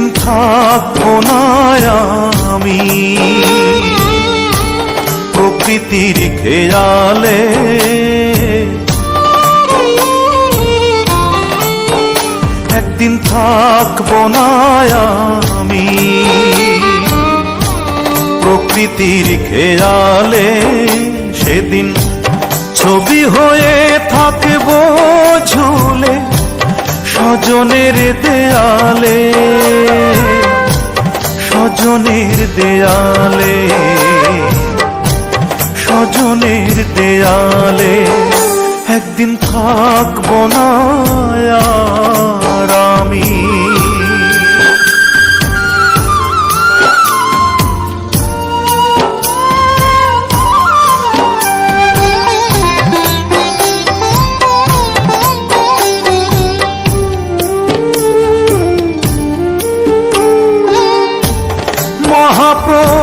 থাকব না আমি প্রকৃতির খেয়ালে একদিন থাকব না আমি প্রকৃতির খেয়ালে সেদিন ছবি হয়ে থাকব ঝুলে। স্বজনের দেয়ালে স্বজনের দেয়ালে স্বজনের দেয়ালে একদিন থাকব না আমি।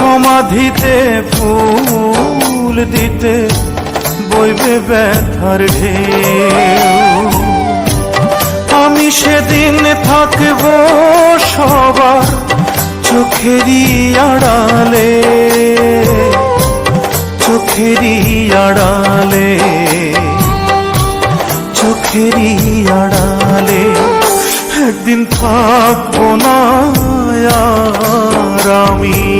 সমাধিতে ফুল দিতে বইবে ব্যথার ঢেউ। আমি সেদিন থাকব সবার চোখেরই আড়ালে চোখেরই আড়ালে চোখেরই আড়ালে। একদিন থাকব না আমি।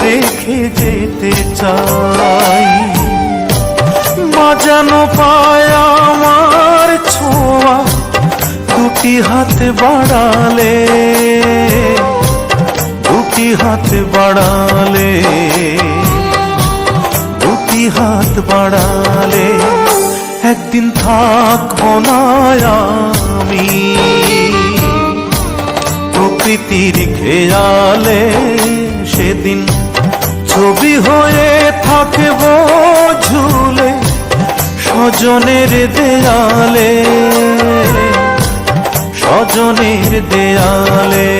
রেখে যেতে চাই। যেন পায় আমার ছোঁয়া, দুটি হাত বাড়ালে, দুটি হাত বাড়ালে, দুটি হাত বাড়ালে, একদিন থাকব না আমি। প্রকৃতির খেয়ালে সেদিন ছবি হয়ে থাকব ঝুলে স্বজনের দেয়ালে স্বজনের দেয়ালে।